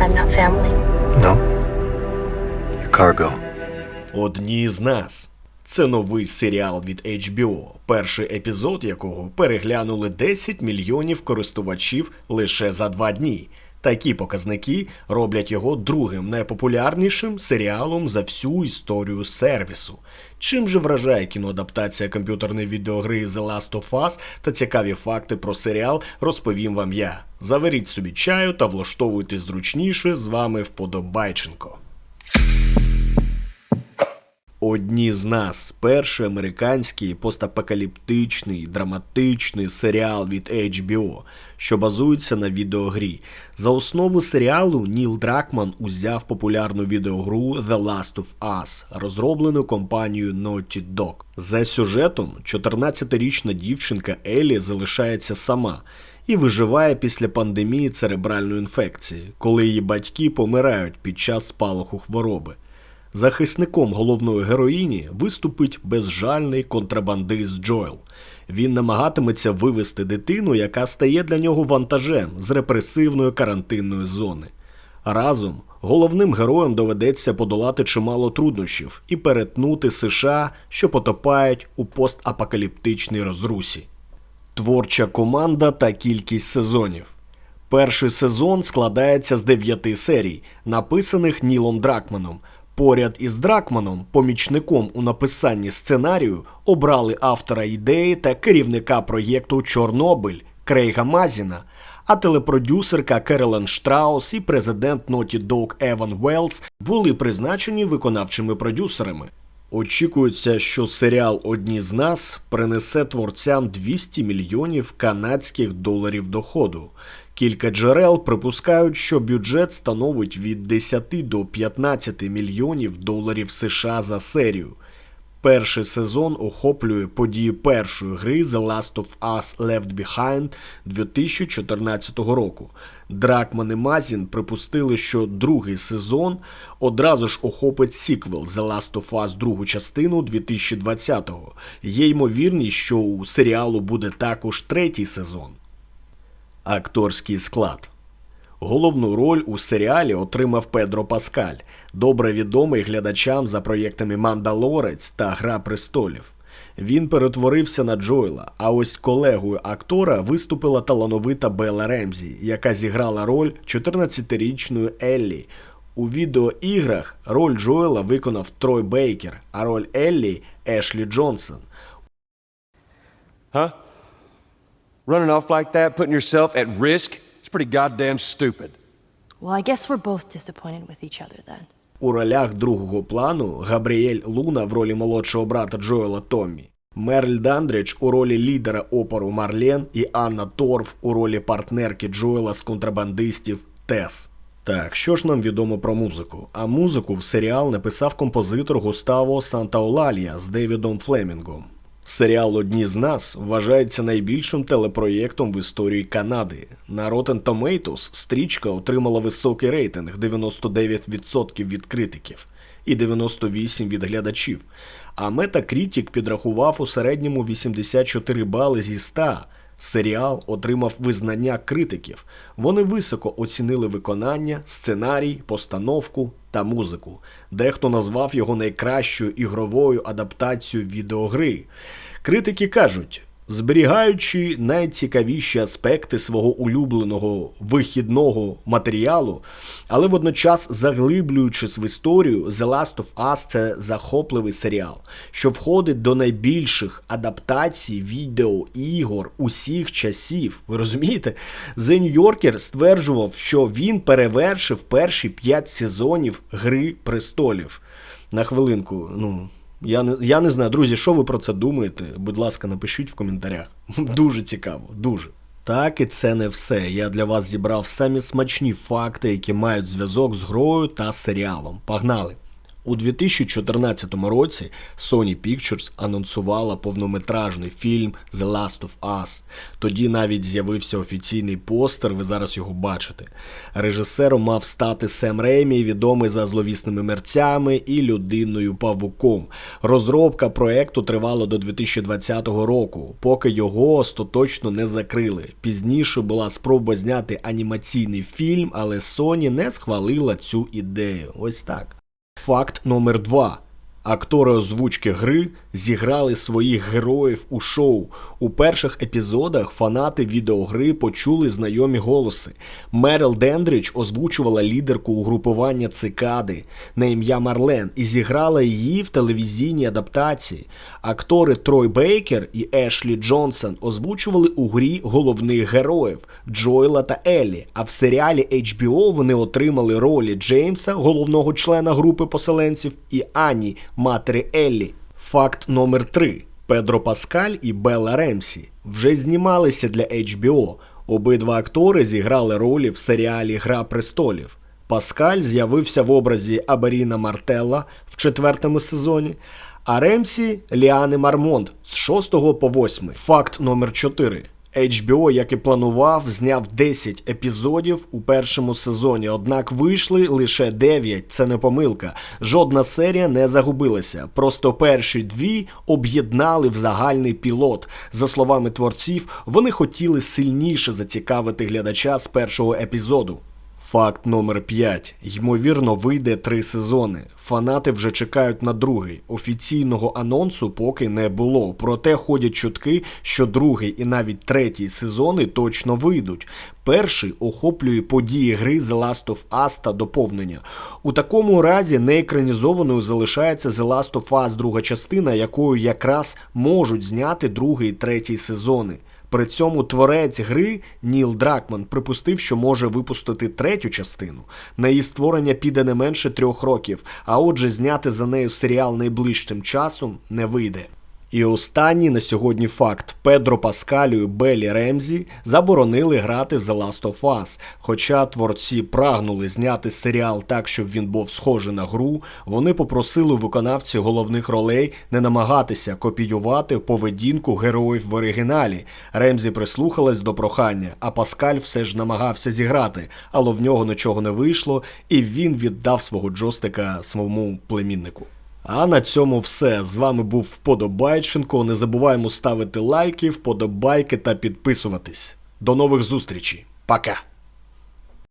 I'm not family. No. You're cargo. Одні з нас. Це новий серіал від HBO, перший епізод якого переглянули 10 мільйонів користувачів лише за два дні. Такі показники роблять його другим найпопулярнішим серіалом за всю історію сервісу. Чим же вражає кіноадаптація комп'ютерної відеогри The Last of Us та цікаві факти про серіал розповім вам я. Заверіть собі чаю та влаштовуйтесь зручніше. З вами Вподобайченко. Одні з нас перший американський постапокаліптичний драматичний серіал від HBO, що базується на відеогрі. За основу серіалу Ніл Дракман узяв популярну відеогру The Last of Us, розроблену компанією Naughty Dog. За сюжетом 14-річна дівчинка Елі залишається сама і виживає після пандемії церебральної інфекції, коли її батьки помирають під час спалаху хвороби. Захисником головної героїні виступить безжальний контрабандист Джоел. Він намагатиметься вивести дитину, яка стає для нього вантажем з репресивної карантинної зони. Разом головним героям доведеться подолати чимало труднощів і перетнути США, що потопають у постапокаліптичній розрусі. Творча команда та кількість сезонів. Перший сезон складається з дев'яти серій, написаних Нілом Дракманом. Поряд із Дракманом, помічником у написанні сценарію, обрали автора ідеї та керівника проєкту Чорнобиль Крейга Мазіна, а телепродюсерка Керолен Штраус і президент Naughty Dog Еван Велс були призначені виконавчими продюсерами. Очікується, що серіал Одні з нас принесе творцям 200 мільйонів канадських доларів доходу. Кілька джерел припускають, що бюджет становить від 10 до 15 мільйонів доларів США за серію. Перший сезон охоплює події першої гри The Last of Us Left Behind 2014 року. Дракман і Мазін припустили, що другий сезон одразу ж охопить сіквел The Last of Us другу частину 2020-го. Є ймовірність, що у серіалу буде також третій сезон. Акторський склад. Головну роль у серіалі отримав Педро Паскаль, добре відомий глядачам за проєктами Мандалорець та Гра престолів. Він перетворився на Джойла, а ось колегою актора виступила талановита Белла Ремзі, яка зіграла роль 14-річної Еллі. У відеоіграх роль Джоела виконав Трой Бейкер, а роль Еллі Ешлі Джонсон. Huh? Running off like that, putting yourself at risk? It's pretty goddamn stupid. Well, I guess we're both disappointed with each other then. У ролях другого плану Габріель Луна в ролі молодшого брата Джоела Томмі, Мерль Дандріч у ролі лідера опору Марлен і Анна Торф у ролі партнерки Джоела з контрабандистів Тес. Так, що ж нам відомо про музику? А музику в серіал написав композитор Густаво Сантаолалія з Девідом Флемінгом. Серіал Одні з нас вважається найбільшим телепроєктом в історії Канади. На Rotten Tomatoes стрічка отримала високий рейтинг 99% від критиків і 98% від глядачів. А Metacritic підрахував у середньому 84 бали зі 100. Серіал отримав визнання критиків. Вони високо оцінили виконання, сценарій, постановку та музику. Дехто назвав його найкращою ігровою адаптацією відеогри. Критики кажуть, зберігаючи найцікавіші аспекти свого улюбленого вихідного матеріалу, але водночас заглиблюючись в історію, The Last of Us – це захопливий серіал, що входить до найбільших адаптацій відеоігор усіх часів. Ви розумієте? The New Yorker стверджував, що він перевершив перші п'ять сезонів Гри престолів. На хвилинку, ну. Я не, я не знаю, друзі, що ви про це думаєте? Будь ласка, напишіть в коментарях. Дуже цікаво, дуже. Так і це не все. Я для вас зібрав самі смачні факти, які мають зв'язок з грою та серіалом. Погнали! У 2014 році Sony Pictures анонсувала повнометражний фільм The Last of Us. Тоді навіть з'явився офіційний постер, ви зараз його бачите. Режисером мав стати Сем Реймі, відомий за зловісними мерцями і людиною павуком. Розробка проекту тривала до 2020 року, поки його остаточно не закрили. Пізніше була спроба зняти анімаційний фільм, але Sony не схвалила цю ідею. Ось так. Факт номер 2. Актори озвучки гри зіграли своїх героїв у шоу. У перших епізодах фанати відеогри почули знайомі голоси. Мерил Дендріч озвучувала лідерку угрупування цикади на ім'я Марлен і зіграла її в телевізійній адаптації. Актори Трой Бейкер і Ешлі Джонсон озвучували у грі головних героїв Джойла та Еллі. А в серіалі HBO вони отримали ролі Джеймса, головного члена групи поселенців, і Ані, матері Еллі. Факт номер 3. Педро Паскаль і Белла Ремсі вже знімалися для HBO. Обидва актори зіграли ролі в серіалі Гра престолів. Паскаль з'явився в образі Аберіна Мартелла в четвертому сезоні, а Ремсі Ліани Мармонт з 6 по 8. Факт номер 4. HBO, як і планував, зняв 10 епізодів у першому сезоні, однак вийшли лише 9. Це не помилка. Жодна серія не загубилася. Просто перші дві об'єднали в загальний пілот. За словами творців, вони хотіли сильніше зацікавити глядача з першого епізоду. Факт номер 5. Ймовірно, вийде три сезони. Фанати вже чекають на другий. Офіційного анонсу поки не було. Проте ходять чутки, що другий і навіть третій сезони точно вийдуть. Перший охоплює події гри The Last of Us та доповнення. У такому разі неекранізованою залишається The Last of Us друга частина, якою якраз можуть зняти другий і третій сезони. При цьому творець гри Ніл Дракман припустив, що може випустити третю частину. На її створення піде не менше трьох років, а отже, зняти за нею серіал найближчим часом не вийде. І останній на сьогодні факт: Педро Паскалю і Белі Ремзі заборонили грати в The Last of Us. Хоча творці прагнули зняти серіал так, щоб він був схожий на гру, вони попросили виконавців головних ролей не намагатися копіювати поведінку героїв в оригіналі. Ремзі прислухалась до прохання, а Паскаль все ж намагався зіграти, але в нього нічого не вийшло, і він віддав свого джойстика своєму племіннику. А на цьому все. З вами був Вподобайченко. Не забуваємо ставити лайки, вподобайки та підписуватись. До нових зустрічей. Пока!